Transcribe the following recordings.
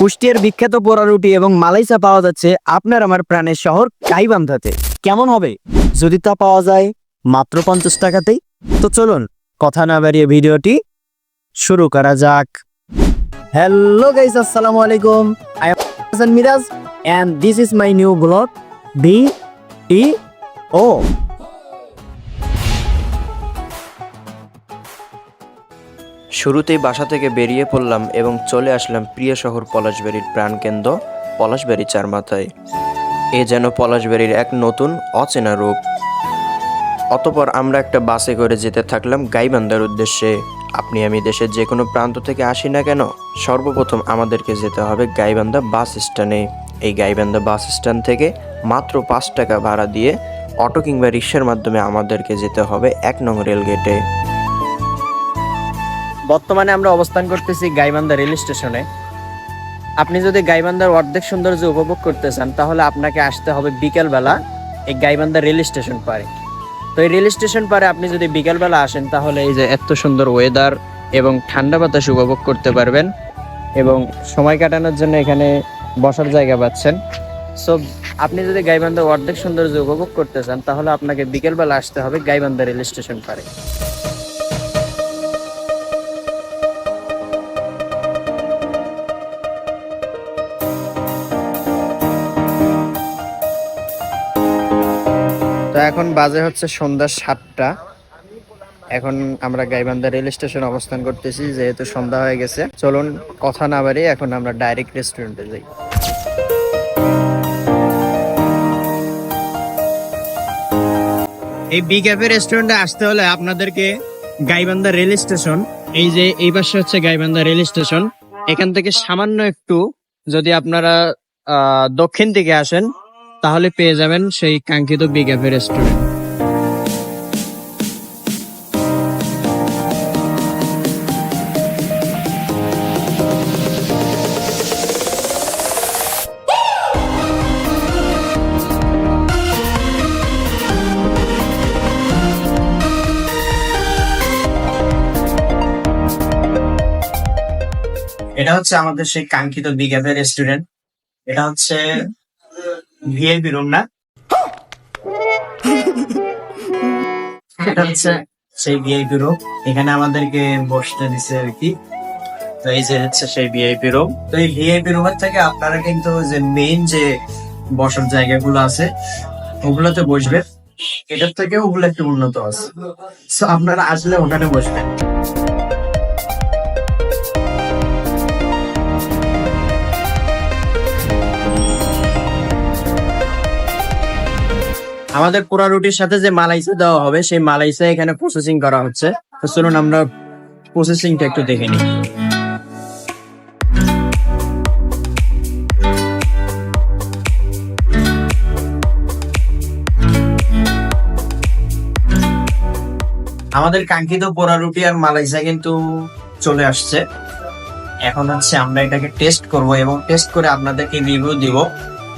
কুষ্টিয়ার বিখ্যাত পোড়া রুটি এবং মালাইসা পাওয়া যাচ্ছে আপনার আমার প্রাণের শহর গাইবান্ধাতে। কেমন হবে? যদি তা পাওয়া যায়, মাত্র পঞ্চাশ টাকাতেই। তো চলুন, কথা না বাড়িয়ে ভিডিওটি শুরু করা যাক। হ্যালো গাইস আসসালামু আলাইকুম। I am Miraj and this is my new blog B T O শুরুতেই বাসা থেকে বেরিয়ে পড়লাম এবং চলে আসলাম প্রিয় শহর পলাশবাড়ির প্রাণকেন্দ্র, পলাশবাড়ি চার মাথায়। এ যেন পলাশবাড়ির এক নতুন, অচেনা রূপ। অতপর আমরা একটা বাসে করে যেতে থাকলাম গাইবান্ধার উদ্দেশ্যে। আপনি আমি দেশের যে কোনো প্রান্ত থেকে আসি না কেন, সর্বপ্রথম আমাদেরকে যেতে হবে গাইবান্ধা বাস স্ট্যান্ডে। এই গাইবান্ধা বাস স্ট্যান্ড থেকে মাত্র পাঁচ টাকা ভাড়া দিয়ে অটো কিংবা রিক্সার মাধ্যমে আমাদেরকে যেতে হবে এক নং রেল গেটে বর্তমানে আমরা অবস্থান করতেছি গাইবান্ধা রেল স্টেশনে। আপনি যদি গাইবান্ধার অর্ধেক সৌন্দর্য উপভোগ করতে চান, তাহলে আপনাকে আসতে হবে বিকেলবেলা এই গাইবান্ধা রেল স্টেশন পারে। তো এই রেল স্টেশন পারে আপনি যদি বিকেলবেলা আসেন, তাহলে এই যে এত সুন্দর ওয়েদার এবং ঠান্ডা বাতাস উপভোগ করতে পারবেন এবং সময় কাটানোর জন্য এখানে বসার জায়গা পাচ্ছেন। সো আপনি যদি গাইবান্ধার অর্ধেক সৌন্দর্য উপভোগ করতে চান, তাহলে আপনাকে বিকেলবেলা আসতে হবে গাইবান্ধা রেল স্টেশন পারে। এখন বাজে হচ্ছে সন্ধ্যা সাতটা। এখন আমরা গাইবান্ধা রেল স্টেশন অবস্থান করতেছি, যেহেতু সন্ধ্যা হয়ে গেছে। চলুন, কথা না বাড়িয়ে এখন আমরা ডাইরেক্ট রেস্টুরেন্টে যাই। এই বি ক্যাফে রেস্টুরেন্টে আসতে হলে আপনাদেরকে গাইবান্ধা রেল স্টেশন, এই যে এই পাশে হচ্ছে গাইবান্ধা রেল স্টেশন, এখান থেকে সামান্য একটু যদি আপনারা দক্ষিণ দিকে আসেন তাহলে পেয়ে যাবেন সেই কাঙ্ক্ষিত বি ক্যাফে রেস্টুরেন্ট এটা হচ্ছে আমাদের সেই কাঙ্ক্ষিত বি ক্যাফে রেস্টুরেন্ট এটা হচ্ছে ভিআইপি রুম না। এটা হচ্ছে সেই ভিআইপি রুম এখানে আমাদেরকে বসতে দিছে আর কি। তো এই যে হচ্ছে সেই ভিআইপি রুম তো এই ভিআইপি রুমের থেকে আপনারা কিন্তু যে মেইন যে বসার জায়গাগুলো আছে ওগুলোতে বসবেন এটার থেকে ওগুলো একটু উন্নত আছে। তো আপনারা আসলে ওখানে বসবেন। আমাদের পোড়া রুটির সাথে যে মালাইসা দেওয়া হবে, সেই মালাইসা এখানে প্রসেসিং করা হচ্ছে। তো চলুন আমরা প্রসেসিংটা একটু দেখে নিই। আমাদের কাঙ্ক্ষিত পোড়া রুটি আর মালাইসা কিন্তু চলে আসছে। এখন হচ্ছে আমরা এটাকে টেস্ট করব এবং টেস্ট করে আপনাদেরকে রিভিউ দিব।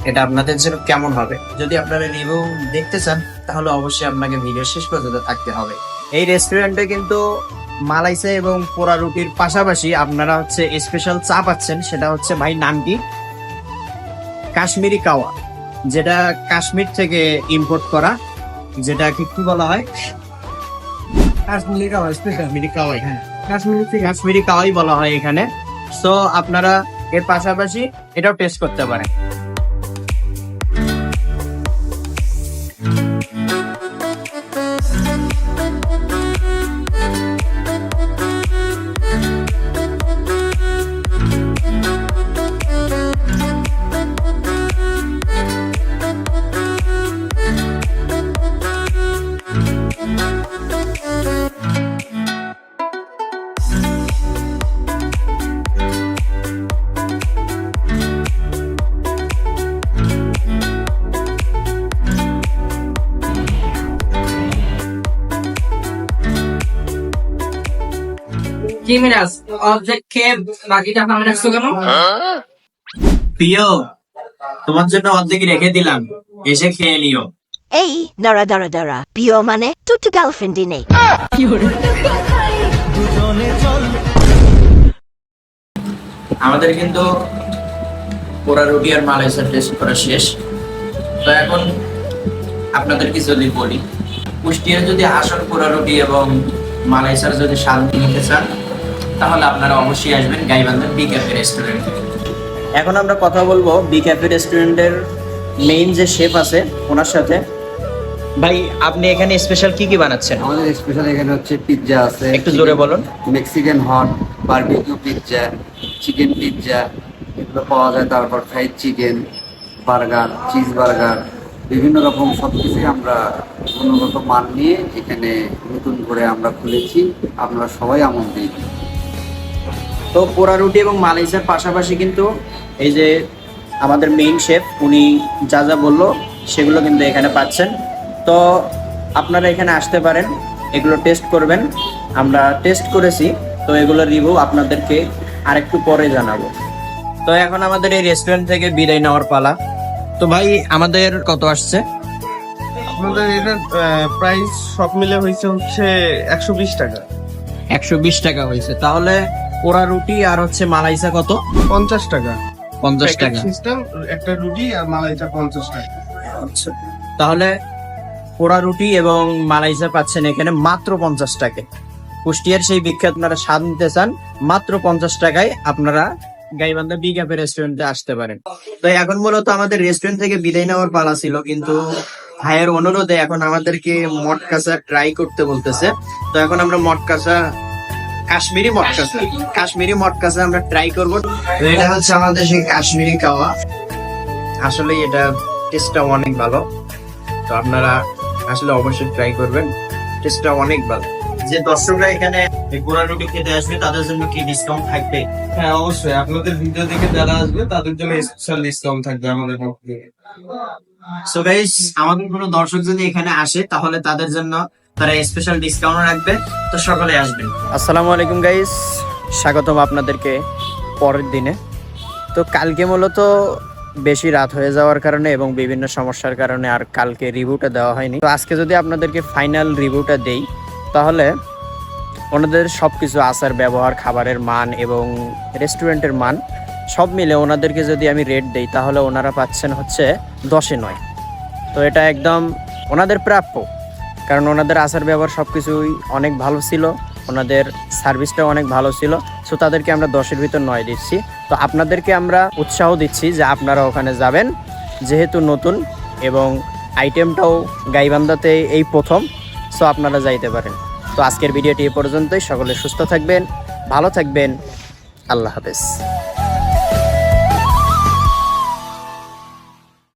এটা আপনাদের জন্য কেমন হবে? যদি আপনারা রিভিউ দেখতে চান তাহলে অবশ্যই আপনাকে ভিডিও শেষ পর্যন্ত থাকতে হবে। এই রেস্টুরেন্টে কিন্তু মালাইসা এবং পোড়া রুটির পাশাপাশি আপনারা হচ্ছে স্পেশাল চা পাচ্ছেন সেটা হচ্ছে ভাই নাম কি কাশ্মীরি কাওয়া যেটা কাশ্মীর থেকে ইম্পোর্ট করা যেটা কি কি বলা হয়? কাশ্মীরি কাওয়া কাশ্মীরি কাওয়াই হ্যাঁ। কাশ্মীরি থেকে। কাশ্মীরি কাওয়াই বলা হয় এখানে। সো আপনারা এর পাশাপাশি এটাও টেস্ট করতে পারেন। কি মিরাজ অর্ধেক খেয়ে বাকিটা ফার্মে রাখছো কেন? প্রিয় তোমার জন্য অর্ধেক রেখে দিলাম। এসে খেয়ে নিও। এই দাঁড়া দাঁড়া দাঁড়া। প্রিয় মানে তো গার্লফ্রেন্ডই নেই। আমাদের কিন্তু পোড়া রুটি আর মালাইসার টেস্ট করা শেষ। তো এখন আপনাদেরকে যদি বলি কুষ্টিয়ার যদি আসল পোড়া রুটি এবং মালাইসার যদি স্বাদ নিতে চান তাহলে আপনারা অবশ্যই আসবেন গাইবান্ধার বি ক্যাফে রেস্টুরেন্টে এখন আমরা কথা বলব বি ক্যাফে রেস্টুরেন্টের মেইন যে শেফ আছে ওনার সাথে। ভাই আপনি এখানে স্পেশাল কি কি বানাচ্ছেন? আমাদের স্পেশাল এখানে হচ্ছে পিৎজা আছে একটু জোরে বলুন। Mexican hot barbecue pizza chicken pizza এগুলো পাওয়া যায়। তারপর fried chicken burger cheese burger বিভিন্ন রকম সব কিছুই আমরা গুণগত মান নিয়ে এখানে নতুন করে আমরা খুলেছি। আপনারা সবাই আমন্ত্রিত। তো পোড়া রুটি এবং মালাইসার পাশাপাশি কিন্তু এই যে আমাদের মেইন শেফ উনি যা যা বলল সেগুলো কিন্তু এখানে পাচ্ছেন। তো আপনারা এখানে আসতে পারেন এগুলো টেস্ট করবেন। আমরা টেস্ট করেছি তো এগুলোর রিভিউ আপনাদেরকে আরেকটু পরে জানাব। তো এখন আমাদের এই রেস্টুরেন্ট থেকে বিদায় নেওয়ার পালা। তো ভাই আমাদের কত আসছে? আপনাদের এটার প্রাইস সব মিলে হয়েছে হচ্ছে একশো বিশ টাকা। একশো বিশ টাকা হয়েছে। তাহলে পোড়া রুটি আর হচ্ছে মালাইসা কত? পঞ্চাশ টাকা। পঞ্চাশ টাকা। সিস্টেম একটা রুটি আর মালাইটা পঞ্চাশ টাকা। আচ্ছা। তাহলে পোড়া রুটি এবং মালাইসা পাচ্ছেন এখানে মাত্র পঞ্চাশ টাকা। কুষ্টিয়ার সেই বিখ্যাত আপনারা স্বাদ নিতে চান মাত্র পঞ্চাশ টাকায় আপনারা গাইবান্ধা বি ক্যাফে রেস্টুরেন্টে আসতে পারেন। তো এখন মূলত আমাদের রেস্টুরেন্ট থেকে বিদায় নেওয়ার পালা ছিল কিন্তু ভাইয়ের অনুরোধে এখন আমাদেরকে মট কাঁচা ট্রাই করতে বলতেছে। তো এখন আমরা মট কাঁচা কাশ্মীরি মট কাঁচা কাশ্মীরি মট কাঁচা আমরা ট্রাই করব। তো এটা হচ্ছে আমাদের সেই কাশ্মীরি কাওয়া। আসলে এটা টেস্টটা অনেক ভালো। তো আপনারা আসলে অবশ্যই ট্রাই করবেন। টেস্টটা অনেক ভালো। যে দর্শকরা এখানে এই গোড়া রুটি খেতে আসবে তাদের জন্য কি ডিসকাউন্ট থাকবে? হ্যাঁ অবশ্যই। আপনাদের ভিডিও দেখে যারা আসবে তাদের জন্য স্পেশাল ডিসকাউন্ট থাকবে আমাদের পক্ষ থেকে। সো গাইস আমাদের কোনো দর্শক যদি এখানে আসে তাহলে তাদের জন্য তারা স্পেশাল ডিসকাউন্ট রাখবে, তো সকলে আসবেন। আসসালামু আলাইকুম গাইস স্বাগতম আপনাদেরকে পরের দিনে। তো কালকে মূলত বেশি রাত হয়ে যাওয়ার কারণে এবং বিভিন্ন সমস্যার কারণে আর কালকে রিভিউটা দেওয়া হয়নি। তো আজকে যদি আপনাদেরকে ফাইনাল রিভিউটা দেই, তাহলে ওনাদের সব কিছু আচার, ব্যবহার, খাবারের মান এবং রেস্টুরেন্টের মান সব মিলে ওনাদেরকে যদি আমি রেট দেই, তাহলে ওনারা পাচ্ছেন হচ্ছে দশে নয়। তো এটা একদম ওনাদের প্রাপ্য। কারণ ওনাদের আচার ব্যবহার সব কিছুই অনেক ভালো ছিল, ওনাদের সার্ভিসটাও অনেক ভালো ছিল সো তাদেরকে আমরা দশের ভিতর নয় দিচ্ছি। তো আপনাদেরকে আমরা উৎসাহ দিচ্ছি যে আপনারা ওখানে যাবেন, যেহেতু নতুন এবং আইটেমটাও গাইবান্ধাতে এই প্রথম সো আপনারা যাইতে পারেন। তো আজকের ভিডিওটি এ পর্যন্তই, সকলে সুস্থ থাকবেন, ভালো থাকবেন, আল্লাহ হাফেজ।